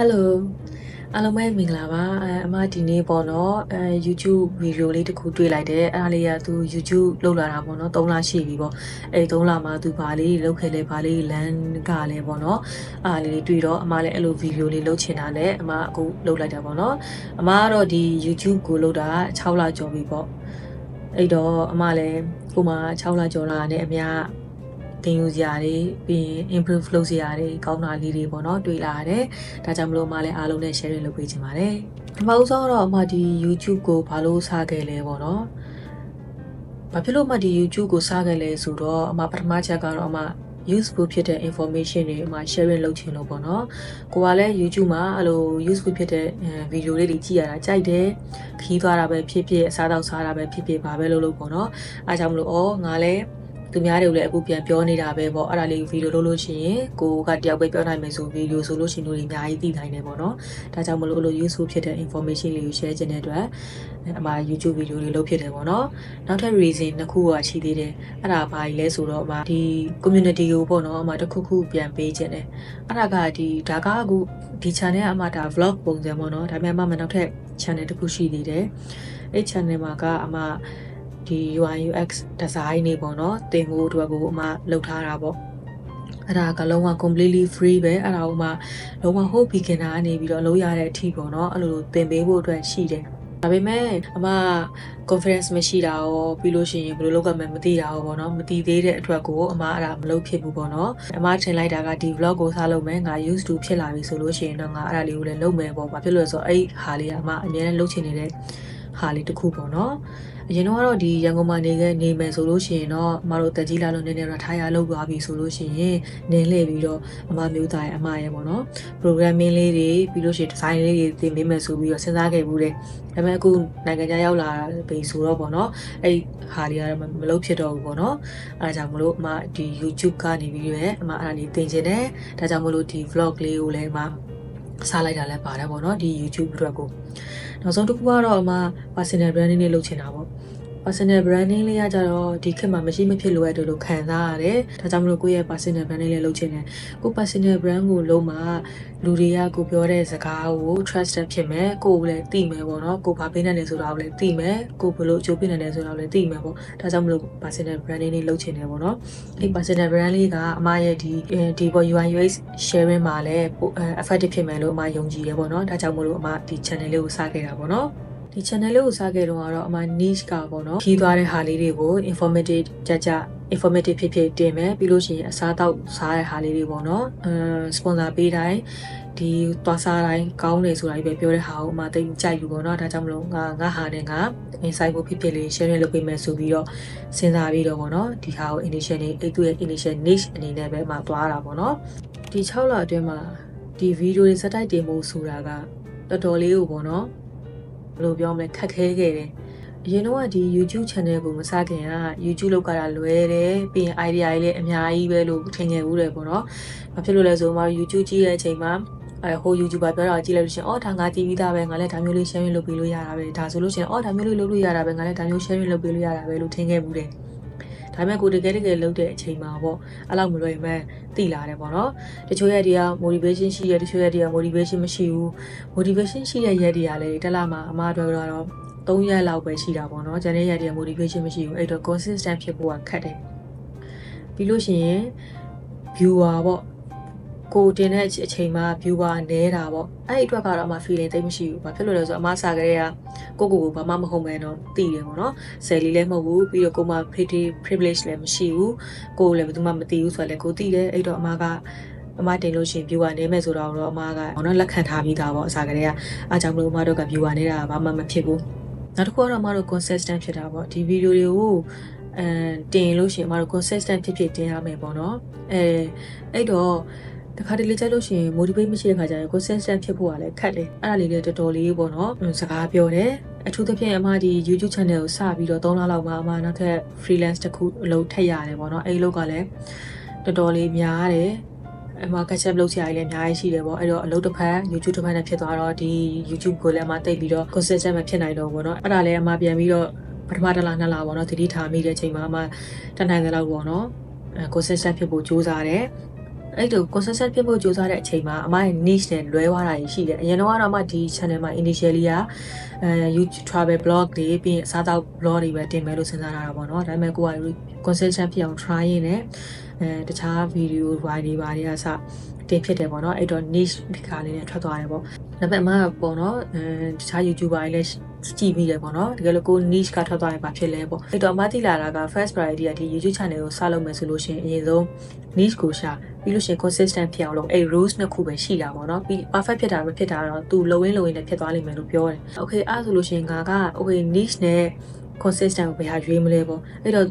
Hello အားလုံးပဲမင်္ဂလာပါအဲအမဒီနေ့ပေါ့နော်အဲ YouTube ဗီဒီယိုလေးတစ်ခုတွေ့လိုက်တယ်အဲ့ဒါလေးကသူ YouTube လောက်လာတာပေါ့နော်3လရှိပြီပေါ့အဲ့3လမှာသူဘာလေးလောက်ခဲ့လဲဘာလေးလမ်းကလဲပေါ့နော်အားလေးတွေ့တော့အမလည်းအဲ့လိုဗီဒီယိုလေးလောက်ချင်တာနဲ့အမအခုလောက်လိုက်တာပေါ့နော်အမကတော့ဒီ YouTube ကိုလောက်တာ6လကျော်ပြီပေါ့အဲ့တော့အမလည်းကိုမ6လကျော်လာနဲ့အများ တင်ယူစရာတွေပြီးရင် improve လုပ်စရာတွေကောင်းတာလေးတွေပေါ့နော်တွေ့လာရတယ်။ဒါကြောင့်မလို့အမလည်းအားလုံးနဲ့ share လုပ်ပေးချင်ပါတယ်။ပထမဆုံးတော့အမဒီ YouTube ကိုဘာလို့စခဲ့လဲပေါ့နော်။ဘာဖြစ်လို့အမဒီ YouTube ကိုစခဲ့လဲဆိုတော့အမပထမချက်ကတော့အမ useful ဖြစ်တဲ့ information တွေအမ sharing လုပ်ချင်လို့ပေါ့နော်။ကိုကလည်း YouTube မှာအဲ့လို useful ဖြစ်တဲ့ဗီဒီယိုလေးတွေကြည့်ရတာကြိုက်တယ်။ခီးသွားတာပဲဖြစ်ဖြစ်အစားတောက်စားတာပဲဖြစ်ဖြစ်ဘာပဲလုပ်လို့ပေါ့နော်။အားကြောင့်မလို့ဩငါလည်း သူများတွေကိုလည်းအခုပြန်ပြောနေတာပဲပေါ့အဲ့ဒါလေးဗီဒီယိုလုပ်လို့ရှိရင်ကိုကတယောက်ပဲပြောနိုင်မယ်ဆိုဗီဒီယိုဆိုလို့ရှိရင်တို့အများကြီးသိနိုင်တယ်ပေါ့နော်ဒါကြောင့်မလို့လို့ useful ဖြစ်တဲ့ information လေးကို share ချင်တဲ့အတွက်အမ YouTube ဗီဒီယိုလေးလုပ်ဖြစ်တယ်ပေါ့နော်နောက်ထပ် reason နှစ်ခုကရှိသေးတယ်အဲ့ဒါဘာကြီးလဲဆိုတော့အမဒီ community ကိုပေါ့နော်အမတစ်ခုခုပြန်ပေးခြင်းတယ်အဲ့ဒါကဒီဒါကအခုဒီ channel ကအမဒါ vlog ပုံစံပေါ့နော်ဒါပေမဲ့အမနောက်ထပ် channel တစ်ခုရှိသေးတယ်အဲ့ channel မှာကအမ ဒီ UI UX design တွေပေါ့နော်သင်ဖို့အတွက်ကိုအမလုပ်ထားတာပေါ့အဲ့ဒါကလုံးဝ completely free ပဲအဲ့ဒါကိုမှလုံးဝ whole beginner အနေပြီးတော့လုပ်ရတဲ့အထိပေါ့နော်အဲ့လိုသင်ပေးဖို့အတွက်ရှိတယ်ဒါပေမဲ့အမ conference မရှိတာရောပြီးလို့ရှိရင်ဘယ်လိုလုပ်ရမလဲမသိတာရောပေါ့နော်မသိသေးတဲ့အတွက်ကိုအမအဲ့ဒါမလုပ်ဖြစ်ဘူးပေါ့နော်အမထင်လိုက်တာကဒီ vlog ကိုစားလုပ်မယ်ငါ used to ဖြစ်လာပြီဆိုလို့ရှိရင်တော့ငါအဲ့ဒါလေးကိုလည်းလုပ်မယ်ပေါ့ဘာဖြစ်လို့လဲဆိုတော့အဲ့ဟာလေးကအမအများနဲ့လုပ်ချင်နေတဲ့ဟာလေးတစ်ခုပေါ့နော် အရင်တော့ကတော့ဒီရန်ကုန်မှာနေခဲ့နေမယ်ဆိုလို့ရှိရင်တော့အမတို့တက်ကြီးလာလို့နည်းနည်းတော့ထားရလောက်သွားပြီဆိုလို့ရှိရင်နင်းလှည့်ပြီးတော့အမမျိုးသားရဲ့အမရဲ့ပေါ့နော် programming လေးတွေပြီးလို့ရှိရင် design လေးတွေသင်ပေးမယ်ဆိုပြီးတော့စဉ်းစားခဲ့ဘူးတယ်ဒါပေမဲ့အခုနိုင်ငံခြားရောက်လာပြီဆိုတော့ပေါ့နော်အဲ့ဟာလေးကတော့မလုပ်ဖြစ်တော့ဘူးပေါ့နော်အဲဒါကြောင့်မလို့အမဒီ YouTube ကနေပြီးတော့အမအဲ့ဒါလေးသင်ချင်တယ်ဒါကြောင့်မလို့ဒီ vlog လေးကိုလည်းအမစားလိုက်တာလည်းပါတယ်ပေါ့နော်ဒီ YouTube အတွက်ကို နောက်ဆုံးတစ်ခုကတော့အမ personal branding လေးလုပ်ချင်တာပေါ့ personal branding လေးကကြတော့ဒီခေတ်မှာမရှိမဖြစ်လိုအပ်တယ်လို့ခံစားရတယ်။ဒါကြောင့်မလို့ကိုယ့်ရဲ့ personal branding လေးလုပ်ချင်တယ်။ကို personal brand ကိုလုံးမှာလူတွေကကိုပြောတဲ့စကားကို trusted ဖြစ်မယ်။ကိုကိုလည်းသိမယ်ပေါ့နော်။ကိုဘာပေးနိုင်လဲဆိုတာကိုလည်းသိမယ်။ကိုဘလို့အကျိုးပေးနိုင်လဲဆိုတာကိုလည်းသိမယ်ပေါ့။ဒါကြောင့်မလို့ personal branding လေးလုပ်ချင်တယ်ပေါ့နော်။အဲ့ personal brand လေးကအမရဲ့ဒီဒီပေါ် UI UX sharing မှာလည်း effective ဖြစ်မယ်လို့အမယုံကြည်တယ်ပေါ့နော်။ဒါကြောင့်မလို့အမဒီ channel လေးကိုစခဲ့တာပေါ့နော်။ ဒီ channel လေးကိုစခဲ့တော့ကတော့အမ niche ကပေါ့နော်ခီးသွားတဲ့ဟာလေးတွေကို informative ကြကြ informative ဖြစ်ဖြစ်တင်မယ်ပြီးလို့ရှိရင်အစားတောက်စားတဲ့ဟာလေးတွေပေါ့နော်အဲ sponsor ပေးတိုင်းဒီသွားစားတိုင်းကောင်းတယ်ဆိုတာပဲပြောတဲ့ဟာကိုအမသိကြိုက်ယူပေါ့နော်ဒါကြောင့်မလို့ငါငါဟာနဲ့ငါ insight ကိုဖြစ်ဖြစ်လေး share လုပ်ပေးမယ်ဆိုပြီးတော့စဉ်းစားပြီးတော့ပေါ့နော်ဒီဟာကို initial နေအဲ့သူရဲ့ initial niche အနေနဲ့ပဲအမသွားတာပေါ့နော်ဒီ6လအတွင်းမှာဒီဗီဒီယိုတွေစတိုက်တင်ဖို့ဆိုတာကတော်တော်လေးကိုပေါ့နော် ဘယ်လိုပြောမလဲခက်ခဲခဲ့တယ်အရင်တော့ဒီ YouTube channel ကိုမစခင်က YouTube လောက်ကတာလွယ်တယ်ပြီးရင် idea တွေလည်းအများကြီးပဲလို့ထင်ခဲ့ဘူးတယ်ပေါ့နော်။ဘာဖြစ်လို့လဲဆိုတော့ YouTube ကြည့်တဲ့အချိန်မှာအဲဟို YouTuber ပြောတာကြည့်လိုက်လို့ရှင်အော်ဒါငါကြည့်ပြီးသားပဲငါလည်းဒါမျိုးလေး sharing လုပ်ပေးလို့ရတာပဲဒါဆိုလို့ရှင်အော်ဒါမျိုးလေးလုပ်လို့ရတာပဲငါလည်းဒါမျိုး sharing လုပ်ပေးလို့ရတာပဲလို့ထင်ခဲ့ဘူးတယ်။ ဒါပေမဲ့ကိုတကယ်တကယ်လုပ်တဲ့အချိန်မှာပေါ့အဲ့လောက်မလွယ်မှန်းသိလာတယ်ပေါ့နော်တချို့ရက်တွေက motivation ရှိရတချို့ရက်တွေက motivation မရှိဘူး motivation ရှိတဲ့ရက်တွေကလည်းတက်လာမှာအမားတို့တော့3ရက်လောက်ပဲရှိတာပေါ့နော်ကျန်တဲ့ရက်တွေက motivation မရှိဘူးအဲ့တော့ consistent ဖြစ်ဖို့ကခက်တယ်ပြီးလို့ရှိရင် viewer ပေါ့ ကိုတင်တဲ့အချိန်မှာ viewer နဲတာပေါ့အဲ့ဒီအတွက်ကတော့အမ feeling သိမရှိဘူးဘာဖြစ်လို့လဲဆိုတော့အမစာကလေးကကိုကိုကိုဘာမှမဟုတ်မဲတော့တည်တယ်ပေါ့နော်ဆယ်လီလည်းမဟုတ်ဘူးပြီးတော့ကိုမ pretty privilege လည်းမရှိဘူးကိုလည်းဘယ်သူမှမသိဘူးဆိုတော့လည်းကိုတည်တယ်အဲ့တော့အမကအမတင်လို့ရှင် viewer နေမဲ့ဆိုတော့တော့အမကတော့လက်ခံထားပြီးသားပေါ့အစားကလေးကအားကြောင့်မလို့အမတို့က viewer နေတာဘာမှမဖြစ်ဘူးနောက်တစ်ခုကတော့အမတို့ consistent ဖြစ်တာပေါ့ဒီဗီဒီယိုတွေကိုအဲတင်လို့ရှင်အမတို့ consistent ဖြစ်ဖြစ်တင်ရမယ်ပေါ့နော်အဲအဲ့တော့ တခါတလေကြိုက်လို့ရှိရင် motivate မရှိတဲ့ခါကျရင် consistent ဖြစ်ဖို့ကလည်းခက်တယ်အဲ့ဒါလေးလည်းတော်တော်လေးပေါ့နော်စကားပြောတယ်အထူးသဖြင့်အမဒီ YouTube channel ကိုစပြီးတော့3လလောက်မှအမနောက်ထပ် freelance တစ်ခုအလုပ်ထပ်ရတယ်ပေါ့နော်အဲ့ဒီလောက်ကလည်းတော်တော်လေးများတယ်အမကချက်လုပ်ချင်ရည်လည်းအများကြီးရှိတယ်ပေါ့အဲ့တော့အလုပ်တစ်ဖက် YouTube တစ်ဖက်နဲ့ဖြစ်သွားတော့ဒီ YouTube ကိုလည်းအမတိတ်ပြီးတော့ consistent မဖြစ်နိုင်တော့ဘူးပေါ့နော်အဲ့ဒါလည်းအမပြန်ပြီးတော့ပထမတစ်လနှစ်လပေါ့နော်တတိထားမိတဲ့အချိန်မှာအမတနိုင်တဲ့လောက်ပေါ့နော် consistent ဖြစ်ဖို့ကြိုးစားတယ် အဲ့လို consistent ဖြစ်ဖို့ကြိုးစားတဲ့အချိန်မှာအမရဲ့ niche နဲ့လွဲသွားတာရှိတယ်အရင်တော့ကတော့အမဒီ channel မှာ initially ကအဲ YouTube travel blog တွေပြီးရင်အစားအသောက် blog တွေပဲတင်မယ်လို့စဉ်းစားထားတာပေါ့နော်ဒါပေမဲ့ကိုက consistent ဖြစ်အောင် try ရင်းနဲ့အဲတခြား video တွေတွေပါတွေကစတင်ဖြစ်တယ်ပေါ့နော်အဲ့တော့ niche ဒီကားလေးနဲ့ထွက်သွားတယ်ပေါ့ ဒါပေမဲ့အမကပေါ့နော်အဲတခြား YouTuber တွေလည်းကြည့်ပြီးတယ်ပေါ့နော်တကယ်လို့ကို niche ကထွက်သွားရင်ဘာဖြစ်လဲပေါ့အဲ့တော့အမသိလာတာက first priority ကဒီ YouTube channel ကိုစလုပ်မယ်ဆိုလို့ရှိရင်အရင်ဆုံး niche ကိုရှာပြီးလို့ရှိရင် consistent ဖြစ်အောင်လုပ်အဲ့ rules နှစ်ခုပဲရှိတာပေါ့နော်ပြီး perfect ဖြစ်တာမဖြစ်တာတော့သူလုံရင်းလုံရင်းနဲ့ဖြစ်သွားလိမ့်မယ်လို့ပြောတယ် okay အဲ့ဆိုလို့ရှိရင်ငါက okay niche နဲ့ consistent ကိုဘယ်ဟာရွေးမလဲပေါ့အဲ့တော့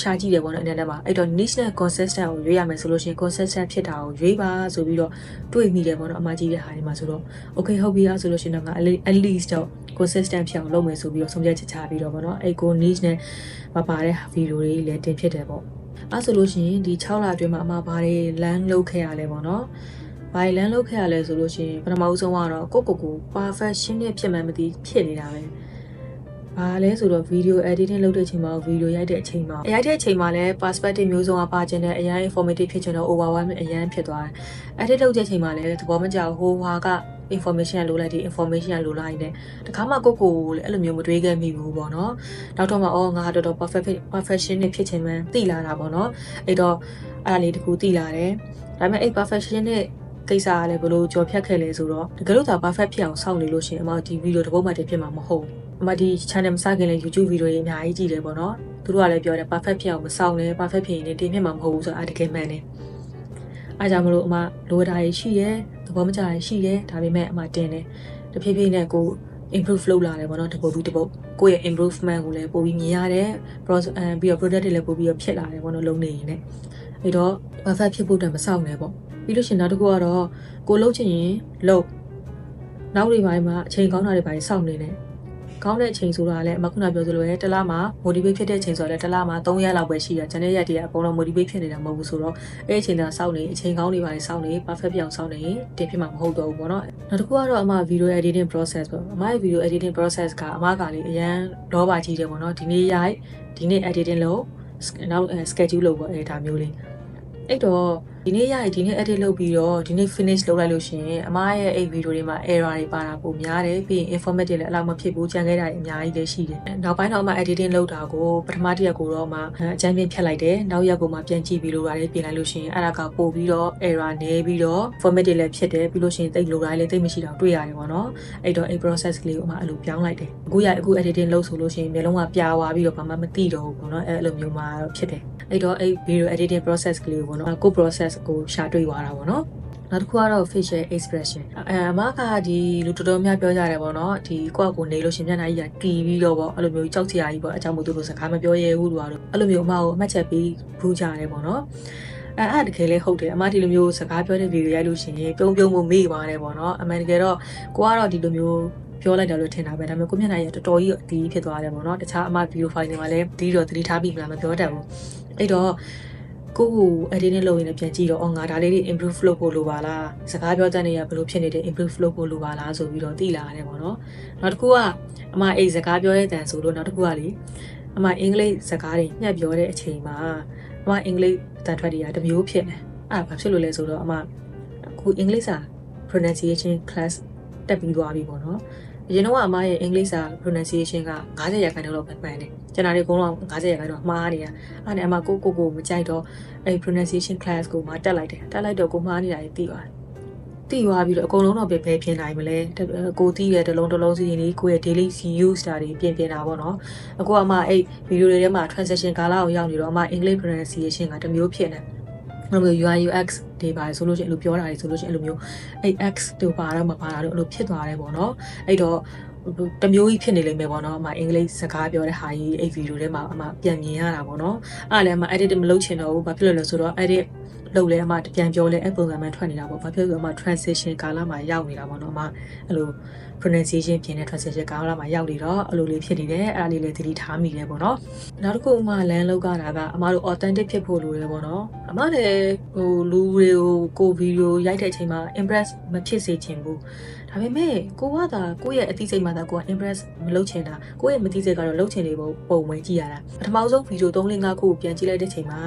ရှာကြည့်တယ်ပေါ့နော်အနေနဲ့မှာအဲ့တော့ niche နဲ့ consistent ကိုရွေးရမယ်ဆိုလို့ရှိရင် consistent ဖြစ်တာကိုရွေးပါဆိုပြီးတော့တွေးမိတယ်ပေါ့နော်အမကြီးတဲ့ဟာတွေမှာဆိုတော့ okay ဟုတ်ပြီအားဆိုလို့ရှိရင်တော့ငါ at least တော့ consistent ဖြစ်အောင်လုပ်မယ်ဆိုပြီးတော့ဆုံးဖြတ်ချက်ချပြီးတော့ပေါ့နော်အဲ့ကို niche နဲ့မပါတဲ့ video တွေလည်းတင်ဖြစ်တယ်ပေါ့အဲ့ဆိုလို့ရှိရင်ဒီ6လအတွင်းမှာအမဘာတွေ land လုပ်ခဲ့ရလဲပေါ့နော်ဘာတွေ land လုပ်ခဲ့ရလဲဆိုလို့ရှိရင်ပထမဦးဆုံးကတော့ကိုကိုကို perfect ရှင်းနေဖြစ်မှန်းမသိဖြစ်နေတာပဲ ဘာလဲဆိုတော့ video editing လုပ်တဲ့အချိန်မှာ video ရိုက်တဲ့အချိန်မှာရိုက်တဲ့အချိန်မှာလည်း perspective မျိုးစုံကပါခြင်းနဲ့အရင် informative ဖြစ်ချင်တော့ overwhelm အရင်ဖြစ်သွားတယ်။ edit လုပ်တဲ့အချိန်မှာလည်းသဘောမကျဘူးဟိုဟာက information လိုလိုက်ဒီ information လိုလိုက်တဲ့တခါမှကိုကိုလည်းအဲ့လိုမျိုးမတွေးခဲ့မိဘူးပေါ့နော်နောက်တော့မှအော်ငါတော်တော် perfect perfection နဲ့ဖြစ်ချင်မှန်းသိလာတာပေါ့နော်အဲ့တော့အဲ့ဒါလေးတခုသိလာတယ်ဒါပေမဲ့အဲ့ perfection နဲ့ကိစ္စကလည်းဘယ်လိုကြော်ဖြတ်ခဲ့လဲဆိုတော့တကယ်လို့ဒါ perfect ဖြစ်အောင်စောင့်နေလို့ရှိရင်အမဒီဗီဒီယိုတစ်ပုဒ်မှတည်းဖြစ်မှာမဟုတ်ဘူးအ မဒီ channel မစခင်လဲ YouTube ဗီဒီယိုတွေအများကြီးကြည့်တယ်ပေါ့နော်သူတို့ကလည်းပြောတယ် perfect ဖြစ်အောင်မစောင့်နဲ့ perfect ဖြစ်ရင်လည်းတင်ဖြစ်မှာမဟုတ်ဘူးဆိုတော့အတကယ်မှန်တယ်အားကြောင့်မလို့အမလိုတာတွေရှိရဲသဘောမကျတာရှိရဲဒါပေမဲ့အမတင်တယ်တဖြည်းဖြည်းနဲ့ကို improve လုပ်လာတယ်ပေါ့နော်တပုတ်ပြီးတပုတ်ကိုယ့်ရဲ့ improvement ကိုလည်းပိုပြီးမြင်ရတယ် process ပြီးတော့ product တွေလည်းပိုပြီးတော့ဖြစ်လာတယ်ပေါ့နော်လုံးနေရင်လည်းအဲ့တော့ perfect ဖြစ်ဖို့တည်းမစောင့်နဲ့ပေါ့ပြီးလို့ရှိရင်နောက်တစ်ခုကတော့ကိုလှုပ်ချင်ရင်လှုပ်နောက်တွေပိုင်းမှာအချိန်ကောင်းတာတွေပိုင်းစောင့်နေတယ် ကောင်းတဲ့အချိန်ဆိုတာလည်းမခုနပြောသလိုပဲတစ်လမှာ motivate ဖြစ်တဲ့အချိန်ဆိုတော့လည်းတစ်လမှာ3ရက်လောက်ပဲရှိတာကျန်တဲ့ရက်တွေကအကုန်လုံး motivate ဖြစ်နေတာမဟုတ်ဘူးဆိုတော့အဲ့အချိန်သာစောင့်နေအချိန်ကောင်းတွေပါစောင့်နေ perfect ပြောင်းစောင့်နေတင်ဖြစ်မှာမဟုတ်တော့ဘူးပေါ့နော်နောက်တစ်ခုကတော့အမ video editing process ပေါ့အမရဲ့ video editing process ကအမကလေအရန်လောပါကြီးတယ်ပေါ့နော်ဒီနေ့ရိုက်ဒီနေ့ editing လုပ်နောက် schedule လုပ်ပေါ့အဲဒါမျိုးလေး အဲ့တော့ဒီနေ့ရရင်ဒီနေ့ edit လုပ်ပြီးတော့ဒီနေ့ finish လုပ်လိုက်လို့ရှိရင်အမရဲ့အဲ့ video တွေမှာ error တွေပါတာပုံများတယ်ပြီးရင် informative တွေလည်းအလောက်မဖြစ်ဘူးကြံခဲ့တာတွေအများကြီးလည်းရှိတယ်နောက်ပိုင်းတော့အမ editing လုပ်တာကိုပထမတစ်ရက်ကိုတော့မှအကြမ်းပြင်းဖြတ်လိုက်တယ်နောက်ရက်ကိုမှပြန်ကြည့်ပြီးလို့ရတယ်ပြင်လိုက်လို့ရှိရင်အဲ့ဒါကပို့ပြီးတော့ error နည်းပြီးတော့ format တွေလည်းဖြစ်တယ်ပြီးလို့ရှိရင်တိတ်လိုတာလည်းတိတ်မရှိတော့တွေ့ရတယ်ပေါ့နော်အဲ့တော့အဲ့ process ကလေးကိုအမအဲ့လိုပြောင်းလိုက်တယ်အခုရအခု editing လုပ်ဆိုလို့ရှိရင်မျိုးလုံးကပြာသွားပြီးတော့ဘာမှမသိတော့ဘူးပေါ့နော်အဲ့လိုမျိုးမှတော့ဖြစ်တယ် အဲ့တော့အဲ့ video editing process ကလေးကိုပေါ့နော်ကို process ကိုရှာတွေ့သွားတာပေါ့နော်နောက်တစ်ခုကတော့ facial expression အဲအမကဒီလူတော်တော်များပြောကြတယ်ပေါ့နော်ဒီကိုယ့်ကိုနေလို့ရှင်မျက်နှာကြီးကတီးပြီးတော့ပေါ့အဲ့လိုမျိုးကြောက်စရာကြီးပေါ့အကြောင်းမို့သူတို့စကားမပြောရဲဘူးလို့ကတော့အဲ့လိုမျိုးအမကိုအမှတ်ချက်ပြီးဘူးကြတယ်ပေါ့နော်အဲအဲ့တကယ်လဲဟုတ်တယ်အမဒီလိုမျိုးစကားပြောတဲ့ဗီဒီယိုရိုက်လို့ရှင်ပြုံးပြုံးမှုမေ့ပါတယ်ပေါ့နော်အမှန်တကယ်တော့ကိုကတော့ဒီလိုမျိုး ပြောလိုက်တယ်လို့ထင်တာပဲဒါပေမဲ့ကိုမျက်နှာရတော်တော်ကြီးအတီးဖြစ်သွားတယ်ပေါ့နော်တခြားအမဗီဒီယိုဖိုင်တွေမှာလည်းဒီတော့သတိထားပြီးမှမပြောတတ်ဘူးအဲ့တော့ကိုကို editing လုပ်ရင်လည်းပြန်ကြည့်တော့အော်ငါဒါလေးတွေ improve လုပ်ဖို့လိုပါလားစကားပြောတတ်နေရဘယ်လိုဖြစ်နေတယ် improve လုပ်ဖို့လိုပါလားဆိုပြီးတော့သိလာရတယ်ပေါ့နော်နောက်တစ်ခုကအမအိတ်စကားပြောတဲ့တန်ဆိုလို့နောက်တစ်ခုကလေအမအင်္ဂလိပ်စကားတွေညှက်ပြောတဲ့အချိန်မှာအမအင်္ဂလိပ်တန်ထွက်တွေကတစ်မျိုးဖြစ်နေအဲ့ဒါဘာဖြစ်လို့လဲဆိုတော့အမအခုအင်္ဂလိပ်စာ pronunciation class တက်ပြီးသွားပြီပေါ့နော် အရင်တော့အမရဲ့အင်္ဂလိပ်စာ pronunciation က90ရာခိုင်နှုန်းလောက်ပဲမှန်တယ်။ကျွန်တော်တို့ကတော့90ရာခိုင်နှုန်းမှားနေတာ။အဲ့ဒါနဲ့အမကိုကိုကိုမကြိုက်တော့အဲ့ pronunciation class ကိုမှတက်လိုက်တယ်။တက်လိုက်တော့ကိုမှားနေတာကြီးသိပါတယ်။သိသွားပြီးတော့အကုန်လုံးတော့ပဲဘယ်ပြင်နိုင်မလဲ။ကိုသိရတဲ့လုံးတစ်လုံးစီရင်လေးကိုရဲ့ daily use တာတွေပြင်ပြင်တာပေါ့နော်။အခုအမအဲ့ video တွေထဲမှာ transition ကာလကိုရောက်နေတော့အမ English pronunciation ကတစ်မျိုးဖြစ်နေတယ်။ အဲ့လို UI UX တွေပါဆိုလို့ရှိရင်အဲ့လိုပြောတာတွေဆိုလို့ရှိရင်အဲ့လိုမျိုးအဲ့ X တို့ပါတော့မပါတာတို့အဲ့လိုဖြစ်သွားတယ်ပေါ့နော်အဲ့တော့တမျိုးကြီးဖြစ်နေလိမ့်မယ်ပေါ့နော်အမအင်္ဂလိပ်စကားပြောတဲ့ဟာကြီးအဲ့ဗီဒီယိုထဲမှာအမပြန်မြင်ရတာပေါ့နော်အဲ့လည်းအမ edit မလုပ်ချင်တော့ဘူးဘာဖြစ်လို့လဲဆိုတော့ edit လုပ်လဲအမပြန်ပြောလဲအဲ့ပုံစံမှထွက်နေတာပေါ့ဘာဖြစ်လို့အမ transition ကာလမှာရောက်နေတာပေါ့နော်အမအဲ့လို pronunciation ပြင်တဲ့ transition ကာလမှာရောက်နေတော့အဲ့လိုလေးဖြစ်နေတယ်အဲ့ဒါလေးလည်းသတိထားမိတယ်ပေါ့နော်နောက်တစ်ခုအမလမ်းလောက်ကတာကအမတို့ authentic ဖြစ်ဖို့လိုတယ်ပေါ့နော်အမလည်းဟိုလူတွေကိုကိုဗီဒီယိုရိုက်တဲ့အချိန်မှာ impress မဖြစ်စေချင်ဘူးဒါပေမဲ့ကိုကသာကိုယ့်ရဲ့အသိစိတ်မှာသာကိုက impress မလုပ်ချင်တာကိုယ့်ရဲ့မသိစိတ်ကတော့လုပ်ချင်နေပုံပုံဝင်ကြည့်ရတာပထမဆုံးဗီဒီယို3 5ခုကိုပြန်ကြည့်လိုက်တဲ့ချိန်မှာ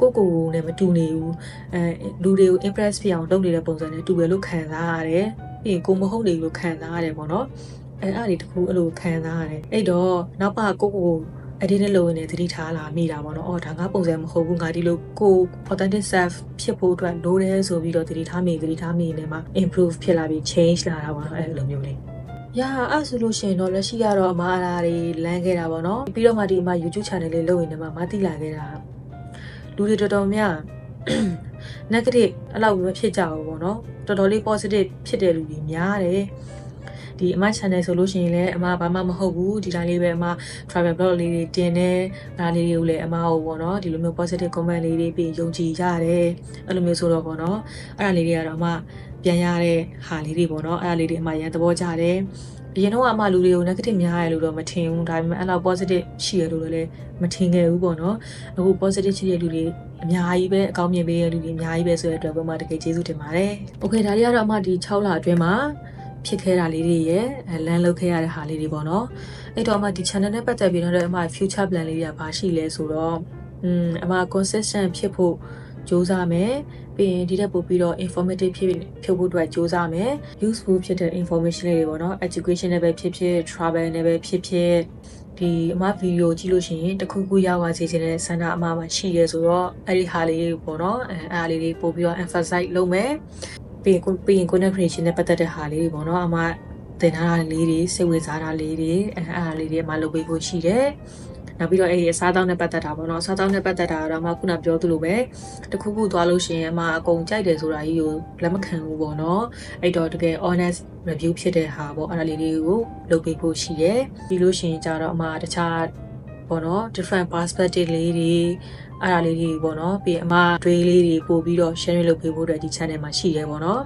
ကိုကိုကိုနဲ့မတူနေဘူးအဲလူတွေကို impress ဖြစ်အောင်လုပ်နေတဲ့ပုံစံနဲ့တူပဲလို့ခံစားရတယ် ပြီးရင်ကိုမဟုတ်နေလို့ခံစားရတယ်ပေါ့နော်အဲအဲ့ဒါတွေတခုအဲ့လိုခံစားရတယ်အဲ့တော့နောက်ပါကိုကိုကိုအဒီနဲ့လိုဝင်နေသတိထားလာမိတာပေါ့နော်။အော်ဒါငါပုံစံမဟုတ်ဘူးငါဒီလိုကို authentic self ဖြစ်ဖို့အတွက်လိုတယ်ဆိုပြီးတော့သတိထားမိသတိထားမိနေမှာ improve ဖြစ်လာပြီး change လာတာပေါ့နော်အဲ့လိုမျိုးလေး။ရာအဲ့ဆိုလို့ရှိရင်တော့လက်ရှိကတော့အမအားအားတွေလမ်းခဲ့တာပေါ့နော်။ပြီးတော့မှဒီအမ YouTube channel လေးလုပ်ရင်လည်းမသိလာခဲ့တာလူတွေတော်တော်များ negative အဲ့လောက်မဖြစ်ကြဘူးပေါ့နော်။တော်တော်လေး positive ဖြစ်တဲ့လူတွေများတယ်။ဒီအမ channel ဆိုလို့ရှိရင်လည်းအမဘာမှမဟုတ်ဘူးဒီတိုင်းလေးပဲအမ travel blog လေးတွေတင်တယ်ဒါလေးတွေကိုလည်းအမဟုတ်ပေါ့နော်ဒီလိုမျိုး positive comment လေးတွေပြီးယုံကြည်ကြတယ်အဲ့လိုမျိုးဆိုတော့ပေါ့နော်အဲ့ဒါလေးတွေကတော့အမပြန်ရတဲ့ဟာလေးတွေပေါ့နော်အဲ့ဒါလေးတွေအမရန်သဘောကျတယ် အရင်တော့အမလူတွေကို negative များရလို့တော့မထင်ဘူးဒါပေမဲ့အဲ့လောက် positive ရှိရလို့လည်းမထင်ခဲ့ဘူးပေါ့နော်အခု positive ရှိတဲ့လူတွေအများကြီးပဲအကောင်းမြင်ပေးတဲ့လူတွေအများကြီးပဲဆိုတဲ့အတွက်ပုံမှန်တကယ်ကျေးဇူးတင်ပါတယ်။ Okay ဒါတွေကတော့အမဒီ6လအတွင်းမှာဖြစ်ခဲ့တာလေးတွေရယ်အဲလမ်းလုပ်ခဲ့ရတဲ့ဟာလေးတွေပေါ့နော်အဲ့တော့အမဒီ channel နဲ့ပတ်သက်ပြီးတော့အမ future plan လေးတွေကဘာရှိလဲဆိုတော့อืมအမ consistent ဖြစ်ဖို့ စူးစမ်းမယ်ပြီးရင်ဒီတက်ပို့ပြီးတော့ informative ဖြစ်ဖြုတ်ဖို့အတွက်စူးစမ်းမယ် useful ဖြစ်တဲ့ information လေးတွေပေါ့နော် education နဲ့ပဲဖြစ်ဖြစ် travel နဲ့ပဲဖြစ်ဖြစ်ဒီအမဗီဒီယိုကြည့်လို့ရှိရင်တခုခုရောက်သွားစေချင်တဲ့ဆန္ဒအမမှာရှိရဲဆိုတော့အဲ့ဒီဟာလေးတွေပေါ့နော်အဲအားလေးတွေပို့ပြီးတော့ emphasize လုပ်မယ်ပြီးရင်ကိုပြီးရင် content creation နဲ့ပတ်သက်တဲ့ဟာလေးတွေပေါ့နော်အမတင်ထားတာလေးတွေစိတ်ဝင်စားတာလေးတွေအဲအားအားလေးတွေအမလုပ်ပေးဖို့ရှိတယ် နောက်ပြီးတော့အဲ့ဒီအစားအသောက်နဲ့ပတ်သက်တာပေါ့နော်အစားအသောက်နဲ့ပတ်သက်တာကတော့အမခုနပြောသလိုပဲတခုခုသွားလို့ရှိရင်အမအကုန်ကြိုက်တယ်ဆိုတာကြီးကိုလက်မခံဘူးပေါ့နော်အဲ့တော့တကယ် honest review ဖြစ်တဲ့ဟာပေါ့အဲ့ဒါလေးတွေကိုလုပ်ပေးဖို့ရှိတယ်ပြီးလို့ရှိရင်ကြတော့အမတခြားပေါ့နော် different perspective လေးတွေအဲ့ဒါလေးတွေပေါ့နော်ပြီးအမတွေးလေးတွေပို့ပြီးတော့ sharing လုပ်ပေးဖို့အတွက်ဒီ channel မှာရှိရဲပေါ့နော်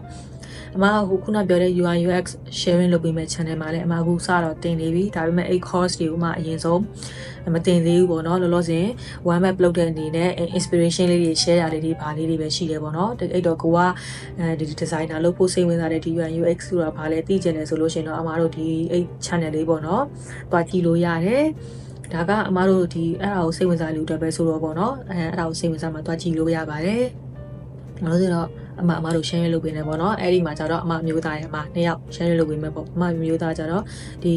အမကခုနပြောတဲ့ UI UX sharing လုပ်ပေးမဲ့ channel မှာလည်းအမအခုစတော့တင်နေပြီဒါပေမဲ့အဲ့ course တွေကိုမှအရင်ဆုံးမတင်သေးဘူးပေါ့နော်လောလောဆယ် one map လုပ်တဲ့အနေနဲ့ inspiration လေးတွေ share ရလေးတွေဘာလေးတွေပဲရှိတယ်ပေါ့နော်အဲ့တော့ကိုကအဲဒီ designer လုပ်ဖို့စိတ်ဝင်စားတဲ့ UI UX ဆိုတာဘာလဲသိကျင်တယ်ဆိုလို့ရှိရင်တော့အမတို့ဒီအဲ့ channel လေးပေါ့နော်တွားကြည့်လို့ရတယ်ဒါကအမတို့ဒီအဲ့ဒါကိုစိတ်ဝင်စားလူတွေပဲဆိုတော့ပေါ့နော်အဲအဲ့ဒါကိုစိတ်ဝင်စားမှတွားကြည့်လို့ရပါတယ်။လို့ဆိုတော့ အမအမတို့ share လုပ်ပေးနေပေါ့နော်အဲ့ဒီမှာကျတော့အမမျိုးသားရဲ့အမနှစ်ယောက် share လုပ်ပေးမယ်ပေါ့အမမျိုးသားကျတော့ဒီ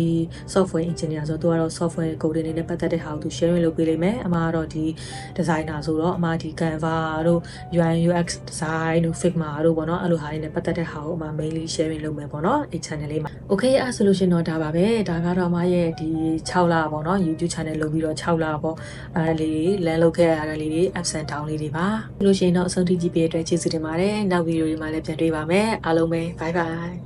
software engineer ဆိုတော့သူကတော့ software coding တွေနဲ့ပတ်သက်တဲ့ဟာကိုသူ share လုပ်ပေးလိမ့်မယ်အမကတော့ဒီ designer ဆိုတော့အမဒီ Canva တို့ UI UX design တို့ Figma တို့ပေါ့နော်အဲ့လိုဟာတွေနဲ့ပတ်သက်တဲ့ဟာကိုအမ mainly sharing လုပ်မယ်ပေါ့နော်အဲ့ channel လေးမှာ okay အဲ့ဆိုလို့ရှိရင်တော့ဒါပါပဲဒါကတော့အမရဲ့ဒီ6လပေါ့နော် YouTube channel လုပ်ပြီးတော့6လပေါ့အဲ့လေးလမ်းလုပ်ခဲ့ရတာလေးတွေ ups and down လေးတွေပါလို့ရှိရင်တော့အဆုံးထိကြည့်ပေးတဲ့အတွက်ကျေးဇူးတင်ပါတယ်နောက်ဗီဒီယိုတွေမှာလည်းပြန်တွေ့ပါမယ်အားလုံးပဲ bye bye